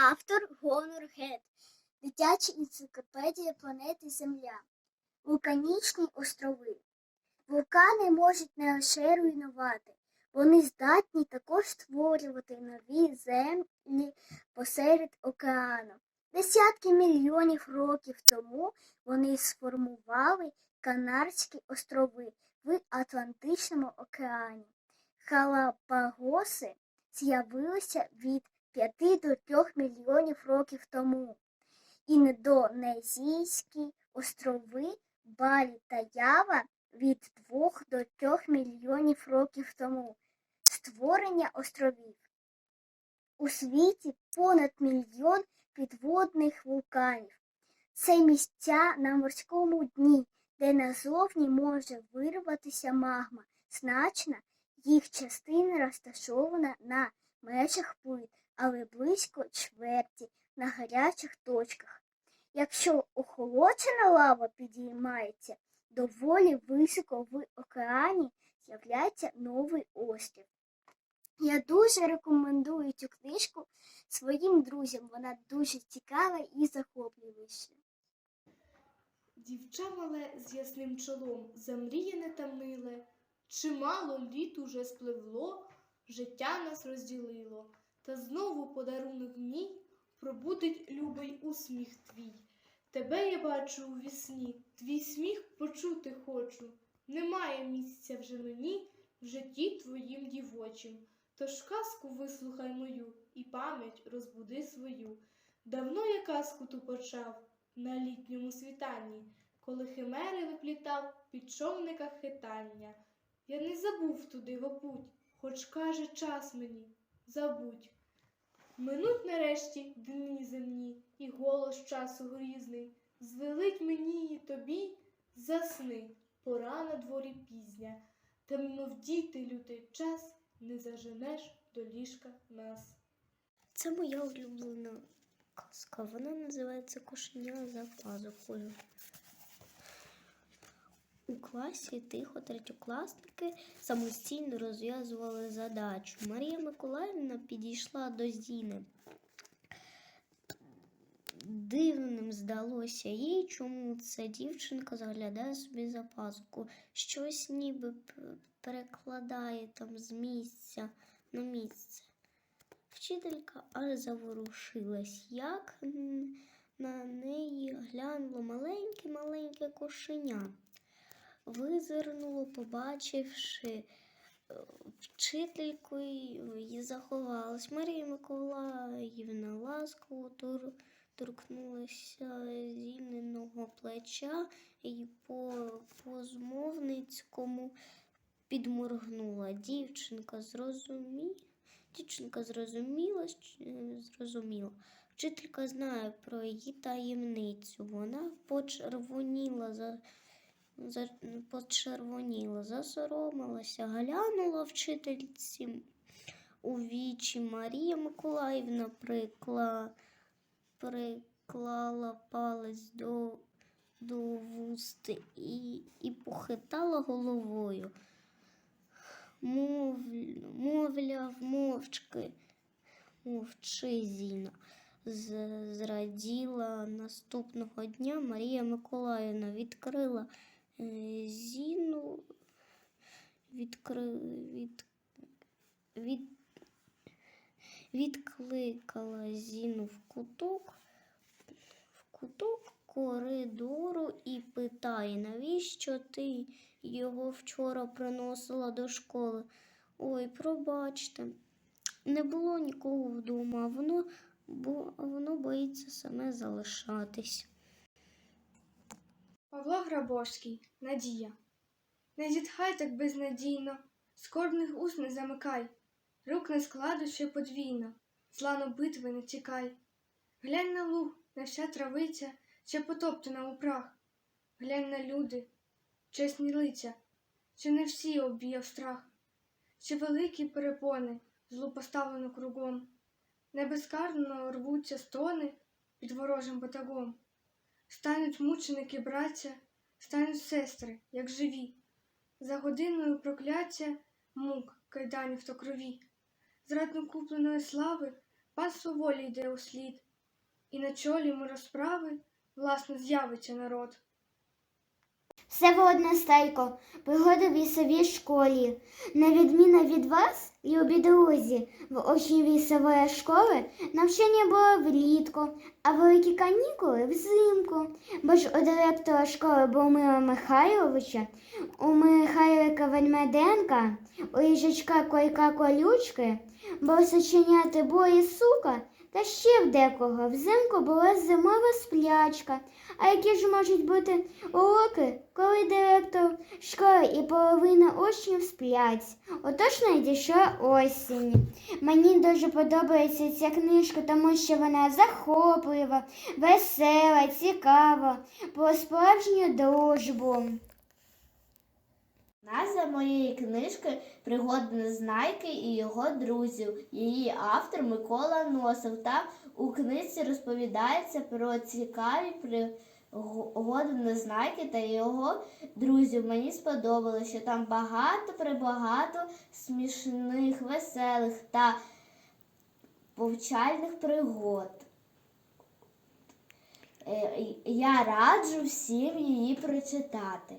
Автор Гонор Гет. Дитяча енциклопедія планети Земля. Вулканічні острови. Вулкани можуть не лише руйнувати, вони здатні також створювати нові землі посеред океану. Десятки мільйонів років тому вони сформували Канарські острови в Атлантичному океані. Галапагоси з'явилися від 5 до 3 мільйонів років тому. Індонезійські острови Балі та Ява від 2 до 3 мільйонів років тому. Створення островів. У світі понад мільйон підводних вулканів. Це місця на морському дні, де назовні може вирватися магма. Значна їх частина розташована на межах плит, але близько чверті на гарячих точках. Якщо охолоджена лава підіймається доволі високо в океані, з'являється новий острів. Я дуже рекомендую цю книжку своїм друзям. Вона дуже цікава і захоплююча. Дівча мале з ясним чолом, замріяне та миле, чимало літ уже спливло, життя нас розділило, та знову подарунок мій пробудить любий усміх твій. Тебе я бачу у вісні, твій сміх почути хочу. Немає місця вже мені в житті твоїм дівочим. Тож казку вислухай мою і пам'ять розбуди свою. Давно я казку ту почав на літньому світанні, коли химери виплітав під човниках хитання. Я не забув туди путь, хоч каже час мені, забудь. Минуть нарешті дні земні, і голос часу грізний. Звелить мені і тобі засни, пора на дворі пізня, та мов діти лютий час не заженеш до ліжка нас. Це моя улюблена казка. Вона називається Кошеня за пазухою. У класі тихо третьокласники самостійно розв'язували задачу. Марія Миколаївна підійшла до Зіни. Дивним здалося їй, чому ця дівчинка заглядає собі за пазуху. Щось ніби перекладає там з місця на місце. Вчителька аж заворушилась, як на неї глянуло маленьке-маленьке кошеня. Визирнуло, побачивши е, вчительку і заховалась. Марія Миколаївна ласково тур, торкнулася зіненого плеча і по, по змовницькому підморгнула. Дівчинка зрозуміла. Дівчинка зрозуміла, зрозуміла. Вчителька знає про її таємницю. Вона почервоніла за почервоніла, засоромилася, глянула вчительці у вічі. Марія Миколаївна прикла, приклала палець до, до вуст і, і похитала головою. Мов, мовляв, мовчки, мовчи, Зіна. Зраділа наступного дня Марія Миколаївна відкрила Зіну, відкри, від, від, відкликала Зіну в куток, в куток коридору і питає, навіщо ти його вчора приносила до школи? Ой, пробачте, не було нікого вдома, воно, бо, воно боїться саме залишатись. Павло Грабовський. Надія. Не зітхай так безнадійно, скорбних уст не замикай, рук не складу подвійно, злану битви не тікай. Глянь на луг, на вся травиця, ще потоптана у прах. Глянь на люди, чесні лиця, що не всі обвіяв страх, ще великі перепони, злу поставлено кругом, небезкарно рвуться стони під ворожим батагом. Стануть мученики браття, стануть сестри, як живі, за годиною прокляття мук, кайданів та крові, зрадно купленої слави пан волі йде у слід, і на чолі ми розправи, власне, з'явиться народ. Всеволод Нестайко, пригоди в лісовій школі. На відміну від вас, любі друзі, в очній лісової школи навчання було влітку, а великі канікули взимку. Бо ж у директора школи Бомила Михайловича, у Михайлика Вельмеденка, у їжачка Койка Колючки, бо сочиняти бої сука, та ще в декого взимку була зимова сплячка. А які ж можуть бути уроки, коли директор школи і половина учнів сплять? Отож надійшла осінь. Мені дуже подобається ця книжка, тому що вона захоплива, весела, цікава, про справжню дружбу. Назва моєї книжки Пригоди Незнайки і його друзів. Її автор Микола Носов. Та у книзі розповідається про цікаві пригоди Незнайки та його друзів. Мені сподобалося, що там багато прибагато смішних, веселих та повчальних пригод. Е, Я раджу всім її прочитати.